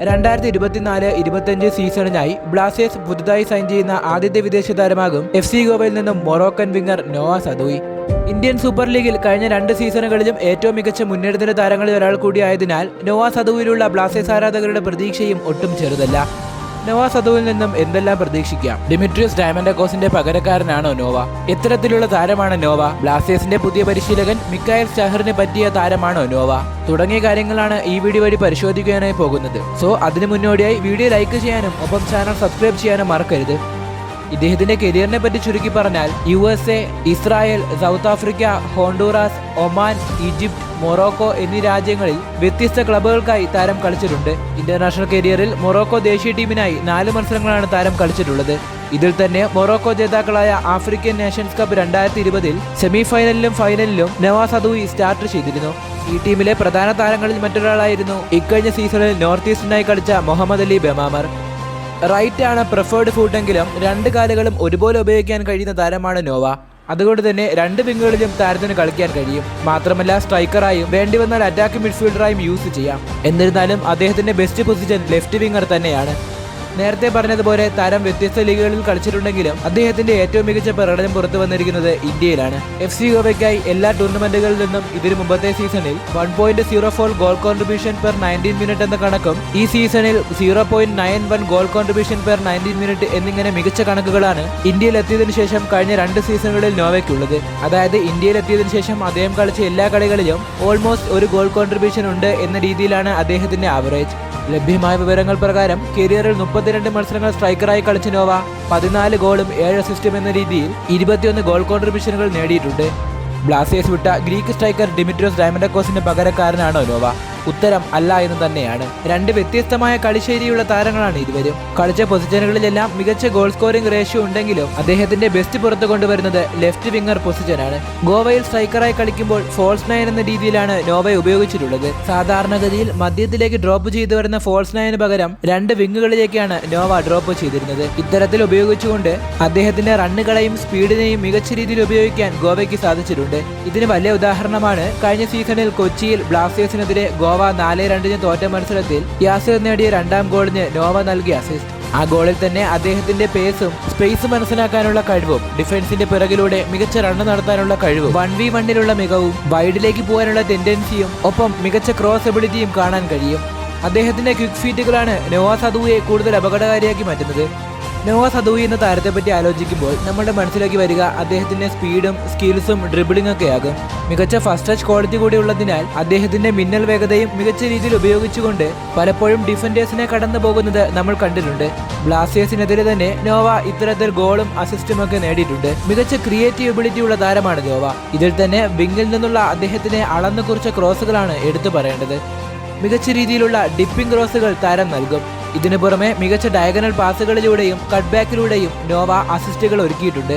രണ്ടായിരത്തി ഇരുപത്തിനാല് ഇരുപത്തിയഞ്ച് സീസണിനായി ബ്ലാസ്റ്റേഴ്സ് പുതുതായി സൈൻ ചെയ്യുന്ന ആദ്യത്തെ വിദേശ താരമാകും എഫ് സി ഗോവയിൽ നിന്നും Moroccan winger Noah Sadaoui. Indian super ലീഗിൽ കഴിഞ്ഞ രണ്ട് സീസണുകളിലും ഏറ്റവും മികച്ച മുന്നേറ്റത്തിന്റെ താരങ്ങളിൽ ഒരാൾ കൂടിയായതിനാൽ നോവ സദുവിലുള്ള ബ്ലാസ്റ്റേഴ്സ് ആരാധകരുടെ പ്രതീക്ഷയും ഒട്ടും ചെറുതല്ല. നോവ സദുവിൽ നിന്നും എന്തെല്ലാം പ്രതീക്ഷിക്കാം? ഡിമിട്രിയസ് ഡയമൻഡക്കോസിന്റെ പകരക്കാരനാണോ നോവ? എത്തരത്തിലുള്ള താരമാണ് നോവ? ബ്ലാസ്റ്റേഴ്സിന്റെ പുതിയ പരിശീലകൻ മിക്കായൽ ഷഹറിന് പറ്റിയ താരമാണോ നോവ? തുടങ്ങിയ കാര്യങ്ങളാണ് ഈ വീഡിയോ വഴി പരിശോധിക്കാനായി പോകുന്നത്. സോ അതിനു മുന്നോടിയായി വീഡിയോ ലൈക്ക് ചെയ്യാനും ഒപ്പം ചാനൽ സബ്സ്ക്രൈബ് ചെയ്യാനും മറക്കരുത്. ഇദ്ദേഹത്തിന്റെ കരിയറിനെ പറ്റി ചുരുക്കി പറഞ്ഞാൽ U S A Israel South Africa Honduras Oman Egypt Morocco എന്നീ രാജ്യങ്ങളിൽ വ്യത്യസ്ത ക്ലബുകൾക്കായി താരം കളിച്ചിട്ടുണ്ട്. ഇന്റർനാഷണൽ കരിയറിൽ മൊറോക്കോ ദേശീയ ടീമിനായി നാല് മത്സരങ്ങളാണ് താരം കളിച്ചിട്ടുള്ളത്. ഇതിൽ തന്നെ മൊറോക്കോ ജേതാക്കളായ ആഫ്രിക്കൻ നേഷൻസ് കപ്പ് രണ്ടായിരത്തി ഇരുപതിൽ സെമിഫൈനലിലും ഫൈനലിലും നവാസ് അദൂയി സ്റ്റാർട്ട് ചെയ്തിരുന്നു. ഈ ടീമിലെ പ്രധാന താരങ്ങളിൽ മറ്റൊരാളായിരുന്നു ഇക്കഴിഞ്ഞ സീസണിൽ നോർത്ത് ഈസ്റ്റിനായി കളിച്ച മുഹമ്മദ് അലി ബെമാമർ. റൈറ്റ് ആണ് പ്രിഫേർഡ് ഫുഡെങ്കിലും രണ്ട് കാലുകളും ഒരുപോലെ ഉപയോഗിക്കാൻ കഴിയുന്ന താരമാണ് നോവ. അതുകൊണ്ട് തന്നെ രണ്ട് വിങ്ങുകളിലും താരത്തിന് കളിക്കാൻ കഴിയും. മാത്രമല്ല സ്ട്രൈക്കറായും വേണ്ടി വന്നാൽ അറ്റാക്ക് മിഡ്ഫീൽഡറായും യൂസ് ചെയ്യാം. എന്നിരുന്നാലും അദ്ദേഹത്തിന്റെ ബെസ്റ്റ് പൊസിഷൻ ലെഫ്റ്റ് വിങ്ങർ തന്നെയാണ്. നേരത്തെ പറഞ്ഞതുപോലെ താരം വ്യത്യസ്ത ലീഗുകളിൽ കളിച്ചിട്ടുണ്ടെങ്കിലും അദ്ദേഹത്തിന്റെ ഏറ്റവും മികച്ച പ്രകടനം പുറത്തു വന്നിരിക്കുന്നത് ഇന്ത്യയിലാണ്. എഫ് സി ഗോവയ്ക്കായി എല്ലാ ടൂർണമെന്റുകളിൽ നിന്നും ഇതിനു മുമ്പത്തെ സീസണിൽ one point zero four goal contribution per nineteen minute എന്ന കണക്കും ഈ സീസണിൽ zero point nine one goal contribution per nineteen minute എന്നിങ്ങനെ മികച്ച കണക്കുകളാണ് ഇന്ത്യയിൽ എത്തിയതിനു ശേഷം കഴിഞ്ഞ രണ്ട് സീസണുകളിൽ നോവയ്ക്കുള്ളത്. അതായത് ഇന്ത്യയിൽ എത്തിയതിനു ശേഷം അദ്ദേഹം കളിച്ച എല്ലാ കളികളിലും ഓൾമോസ്റ്റ് ഒരു ഗോൾ കോൺട്രിബ്യൂഷൻ ഉണ്ട് എന്ന രീതിയിലാണ് അദ്ദേഹത്തിന്റെ ആവറേജ്. ലഭ്യമായ വിവരങ്ങൾ പ്രകാരം കരിയറിൽ മുപ്പത്തിരണ്ട് മത്സരങ്ങൾ സ്ട്രൈക്കറായി കളിച്ച നോവ പതിനാല് ഗോളും ഏഴ് അസിസ്റ്റും എന്ന രീതിയിൽ ഇരുപത്തിയൊന്ന് ഗോൾ കോൺട്രിബ്യൂഷനുകൾ നേടിയിട്ടുണ്ട്. ബ്ലാസ്റ്റേഴ്സ് വിട്ട ഗ്രീക്ക് സ്ട്രൈക്കർ ഡിമിട്രോസ് ഡയമൻഡക്കോസിന്റെ പകരക്കാരനാണോ നോവ? ഉത്തരം അല്ല എന്ന് തന്നെയാണ്. രണ്ട് വ്യത്യസ്തമായ കളിശൈലിയുള്ള താരങ്ങളാണ് ഇരുവരും. കളിച്ച പൊസിഷനുകളിലെല്ലാം മികച്ച ഗോൾ സ്കോറിംഗ് റേഷ്യോ ഉണ്ടെങ്കിലും അദ്ദേഹത്തിന്റെ ബെസ്റ്റ് പുറത്തു കൊണ്ടുവരുന്നത് ലെഫ്റ്റ് വിംഗർ പൊസിഷനാണ് ഗോവയിൽ സ്ട്രൈക്കറായി കളിക്കുമ്പോൾ ഫോൾസ് നയൻ എന്ന രീതിയിലാണ് നോവയെ ഉപയോഗിച്ചിട്ടുള്ളത്. സാധാരണഗതിയിൽ മധ്യത്തിലേക്ക് ഡ്രോപ്പ് ചെയ്തു വരുന്ന ഫോൾസ് നയന് പകരം രണ്ട് വിങ്ങുകളിലേക്കാണ് നോവ ഡ്രോപ്പ് ചെയ്തിരുന്നത്. ഇത്തരത്തിൽ ഉപയോഗിച്ചുകൊണ്ട് അദ്ദേഹത്തിന്റെ റണ്ണുകളെയും സ്പീഡിനെയും മികച്ച രീതിയിൽ ഉപയോഗിക്കാൻ ഗോവയ്ക്ക് സാധിച്ചിട്ടുണ്ട്. ഇതിന് വലിയ ഉദാഹരണമാണ് കഴിഞ്ഞ സീസണിൽ കൊച്ചിയിൽ ബ്ലാസ്റ്റേഴ്സിനെതിരെ ഗോവ നാല് രണ്ടിന് തോറ്റ മത്സരത്തിൽ യാസിർ നേടിയ രണ്ടാം ഗോളിന് നോവ നൽകിയ അസിസ്റ്റ് ആ ഗോളിൽ തന്നെ അദ്ദേഹത്തിന്റെ പേസും സ്പേസ് മനസ്സിലാക്കാനുള്ള കഴിവും ഡിഫൻസിന്റെ പിറകിലൂടെ മികച്ച റണ്ണ് നടത്താനുള്ള കഴിവും വൺ വി വണ്ണിലുള്ള മികവും വൈഡിലേക്ക് പോകാനുള്ള ടെൻഡൻസിയും ഒപ്പം മികച്ച ക്രോസ് എബിലിറ്റിയും കാണാൻ കഴിയും. അദ്ദേഹത്തിന്റെ ക്വിക്ക് ഫീറ്റുകളാണ് നോവ സദുവെ കൂടുതൽ അപകടകാരിയാക്കി മാറ്റുന്നത്. നോവ സദൂയി എന്ന താരത്തെ പറ്റി ആലോചിക്കുമ്പോൾ നമ്മുടെ മനസ്സിലേക്ക് വരിക അദ്ദേഹത്തിന്റെ സ്പീഡും സ്കിൽസും ഡ്രിബിളിംഗ് ഒക്കെ ആകും. മികച്ച ഫസ്റ്റ് ടച്ച് ക്വാളിറ്റി കൂടി ഉള്ളതിനാൽ അദ്ദേഹത്തിന്റെ മിന്നൽ വേഗതയും മികച്ച രീതിയിൽ ഉപയോഗിച്ചുകൊണ്ട് പലപ്പോഴും ഡിഫൻഡേഴ്സിനെ കടന്നു പോകുന്നത് നമ്മൾ കണ്ടിട്ടുണ്ട്. ബ്ലാസ്റ്റേഴ്സിനെതിരെ തന്നെ നോവ ഇത്തരത്തിൽ ഗോളും അസിസ്റ്റും ഒക്കെ നേടിയിട്ടുണ്ട്. മികച്ച ക്രിയേറ്റീവ് എബിലിറ്റി ഉള്ള താരമാണ് നോവ. ഇതിൽ തന്നെ വിങ്ങിൽ നിന്നുള്ള അദ്ദേഹത്തിനെ അളന്നു കുറിച്ച ക്രോസുകളാണ് എടുത്തു പറയേണ്ടത്. മികച്ച രീതിയിലുള്ള ഡിപ്പിംഗ് ക്രോസുകൾ താരം നൽകും. ഇതിനു പുറമെ മികച്ച ഡയഗണൽ പാസുകളിലൂടെയും കട്ട്ബാക്കിലൂടെയും നോവ അസിസ്റ്റുകൾ ഒരുക്കിയിട്ടുണ്ട്.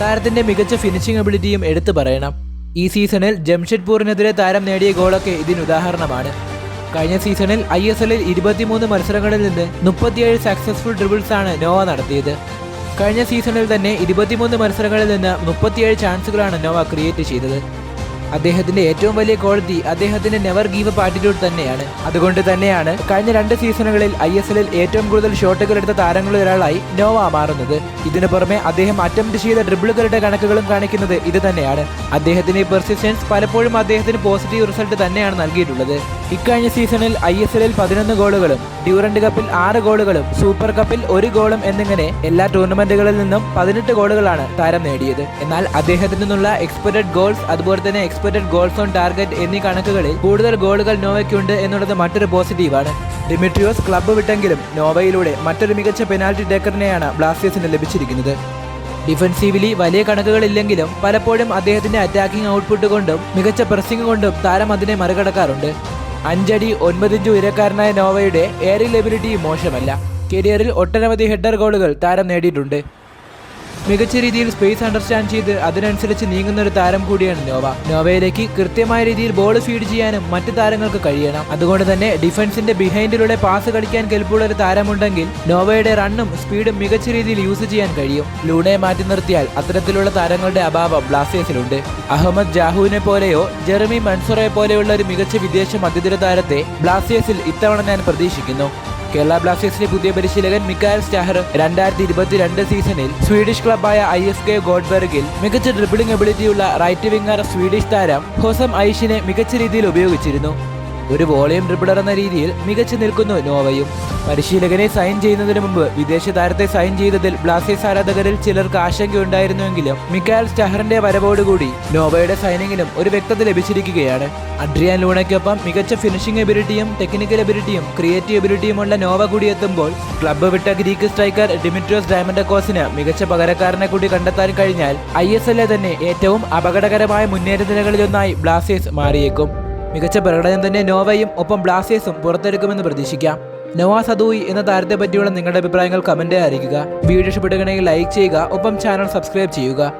താരത്തിന്റെ മികച്ച ഫിനിഷിംഗ് എബിലിറ്റിയും എടുത്തു പറയണം. ഈ സീസണിൽ ജംഷഡ്പൂരിനെതിരെ താരം നേടിയ ഗോളൊക്കെ ഇതിന് ഉദാഹരണമാണ്. കഴിഞ്ഞ സീസണിൽ ഐ എസ് എല്ലിൽ ഇരുപത്തിമൂന്ന് മത്സരങ്ങളിൽ നിന്ന് മുപ്പത്തിയേഴ് സക്സസ്ഫുൾ ഡ്രിബിൾസ് ആണ് നോവ നടത്തിയത്. കഴിഞ്ഞ സീസണിൽ തന്നെ ഇരുപത്തിമൂന്ന് മത്സരങ്ങളിൽ നിന്ന് മുപ്പത്തിയേഴ് ചാൻസുകളാണ് നോവ ക്രിയേറ്റ് ചെയ്തത്. അദ്ദേഹത്തിന്റെ ഏറ്റവും വലിയ ക്വാളിറ്റി അദ്ദേഹത്തിന്റെ നെവർ ഗീവ് അപ്പ് ആറ്റിറ്റ്യൂഡ് തന്നെയാണ്. അതുകൊണ്ട് തന്നെയാണ് കഴിഞ്ഞ രണ്ട് സീസണുകളിൽ ഐ എസ് എല്ലിൽ ഏറ്റവും കൂടുതൽ ഷോട്ടുകൾ എടുത്ത താരങ്ങളിൽ ഒരാളായി നോവ മാറുന്നത്. ഇതിനു പുറമെ അദ്ദേഹം അറ്റംപ്റ്റ് ചെയ്ത ഡ്രിബിളുകളുടെ കണക്കുകളും കാണിക്കുന്നത് ഇത് തന്നെയാണ്. അദ്ദേഹത്തിന്റെ പെർസിസ്റ്റൻസ് പലപ്പോഴും അദ്ദേഹത്തിന് പോസിറ്റീവ് റിസൾട്ട് തന്നെയാണ് നൽകിയിട്ടുള്ളത്. ഇക്കഴിഞ്ഞ സീസണിൽ ഐ എസ് എല്ലിൽ പതിനൊന്ന് ഗോളുകളും ഡ്യൂറന്റ് കപ്പിൽ ആറ് ഗോളുകളും സൂപ്പർ കപ്പിൽ ഒരു ഗോളും എന്നിങ്ങനെ എല്ലാ ടൂർണമെന്റുകളിൽ നിന്നും പതിനെട്ട് ഗോളുകളാണ് താരം നേടിയത്. എന്നാൽ അദ്ദേഹത്തിൽ നിന്നുള്ള എക്സ്പെക്ടഡ് ഗോൾസ് അതുപോലെ തന്നെ എക്സ്പെക്ടഡ് ഗോൾസ് ഓൺ ടാർഗറ്റ് എന്നീ കണക്കുകളിൽ കൂടുതൽ ഗോളുകൾ നോവയ്ക്കുണ്ട് എന്നുള്ളത് മറ്റൊരു പോസിറ്റീവാണ്. ഡിമിട്രിയോസ് ക്ലബ്ബ് വിട്ടെങ്കിലും നോവയിലൂടെ മറ്റൊരു മികച്ച പെനാൽറ്റി ടേക്കറിനെയാണ് ബ്ലാസ്റ്റേഴ്സിന് ലഭിച്ചിരിക്കുന്നത്. ഡിഫൻസീവിലി വലിയ കണക്കുകളില്ലെങ്കിലും പലപ്പോഴും അദ്ദേഹത്തിന്റെ അറ്റാക്കിംഗ് ഔട്ട്പുട്ട് കൊണ്ടും മികച്ച പ്രസിംഗ് കൊണ്ടും താരം അതിനെ മറികടക്കാറുണ്ട്. അഞ്ചടി ഒൻപതിഞ്ചു ഉയരക്കാരനായ നോവയുടെ എയറിൽ എബിലിറ്റി മോശമല്ല. കരിയറിൽ ഒട്ടനവധി ഹെഡർ ഗോളുകൾ താരം നേടിയിട്ടുണ്ട്. മികച്ച രീതിയിൽ സ്പേസ് അണ്ടർസ്റ്റാൻഡ് ചെയ്ത് അതിനനുസരിച്ച് നീങ്ങുന്ന ഒരു താരം കൂടിയാണ് നോവ. നോവയിലേക്ക് കൃത്യമായ രീതിയിൽ ബോൾ ഫീഡ് ചെയ്യാനും മറ്റു താരങ്ങൾക്ക് കഴിയണം. അതുകൊണ്ട് തന്നെ ഡിഫൻസിന്റെ ബിഹൈൻഡിലൂടെ പാസ് കളിക്കാൻ കെൽപ്പുള്ള ഒരു താരമുണ്ടെങ്കിൽ നോവയുടെ റണ്ണും സ്പീഡും മികച്ച രീതിയിൽ യൂസ് ചെയ്യാൻ കഴിയും. ലൂണയെ മാറ്റി നിർത്തിയാൽ അത്തരത്തിലുള്ള താരങ്ങളുടെ അഭാവം ബ്ലാസ്റ്റേഴ്സിലുണ്ട്. അഹമ്മദ് ജാഹുവിനെ പോലെയോ ജെറമി മൻസുറയെ പോലെയുള്ള ഒരു മികച്ച വിദേശ മധ്യതര താരത്തെ ബ്ലാസ്റ്റേഴ്സിൽ ഇത്തവണ ഞാൻ പ്രതീക്ഷിക്കുന്നു. കേരള ബ്ലാസ്റ്റേഴ്സിന്റെ പുതിയ പരിശീലകൻ മിക്കായൽ സ്റ്റാഹർ രണ്ടായിരത്തി ഇരുപത്തിരണ്ട് സീസണിൽ സ്വീഡിഷ് ക്ലബായ ഐ എഫ് കെ ഗോഡ്ബർഗിൽ മികച്ച ഡ്രിബിളിംഗ് എബിലിറ്റിയുള്ള റൈറ്റ് വിംഗർ സ്വീഡിഷ് താരം ഹോസം ഐഷിനെ മികച്ച രീതിയിൽ ഉപയോഗിച്ചിരുന്നു. ഒരു വോളിയം ഡ്രിബിളർ എന്ന രീതിയിൽ മികച്ചു നിൽക്കുന്നു നോവയും. പരിശീലകനെ സൈൻ ചെയ്യുന്നതിന് മുമ്പ് വിദേശ താരത്തെ സൈൻ ചെയ്തതിൽ ബ്ലാസ്റ്റേഴ്സ് ആരാധകരിൽ ചിലർക്ക് ആശങ്കയുണ്ടായിരുന്നുവെങ്കിലും മിക്കായൽ സ്റ്റഹറിന്റെ വരവോടുകൂടി നോവയുടെ സൈനിങ്ങിനും ഒരു വ്യക്തത ലഭിച്ചിരിക്കുകയാണ്. അഡ്രിയാൻ ലൂണയ്ക്കൊപ്പം മികച്ച ഫിനിഷിംഗ് എബിലിറ്റിയും ടെക്നിക്കൽ എബിലിറ്റിയും ക്രിയേറ്റീവ് എബിലിറ്റിയും ഉള്ള നോവ കൂടി എത്തുമ്പോൾ ക്ലബ്ബ് വിട്ട ഗ്രീക്ക് സ്ട്രൈക്കർ ഡിമിട്രിയോസ് ഡയമണ്ടക്കോസിന് മികച്ച പകരക്കാരനെ കൂടി കണ്ടെത്താൻ കഴിഞ്ഞാൽ ഐ തന്നെ ഏറ്റവും അപകടകരമായ മുന്നേറ്റ നിലകളിലൊന്നായി ബ്ലാസ്റ്റേഴ്സ് മാറിയേക്കും. മികച്ച പ്രകടനം തന്നെ നോവയും ഒപ്പം ബ്ലാസ്റ്റേഴ്സും പുറത്തെടുക്കുമെന്ന് പ്രതീക്ഷിക്കാം. നോവാ സദൂയി എന്ന താരത്തെ പറ്റിയുള്ള നിങ്ങളുടെ അഭിപ്രായങ്ങൾ കമന്റ് അറിയിക്കുക. വീഡിയോ ഇഷ്ടപ്പെടുകയാണെങ്കിൽ ലൈക്ക് ചെയ്യുക. ഒപ്പം ചാനൽ സബ്സ്ക്രൈബ് ചെയ്യുക.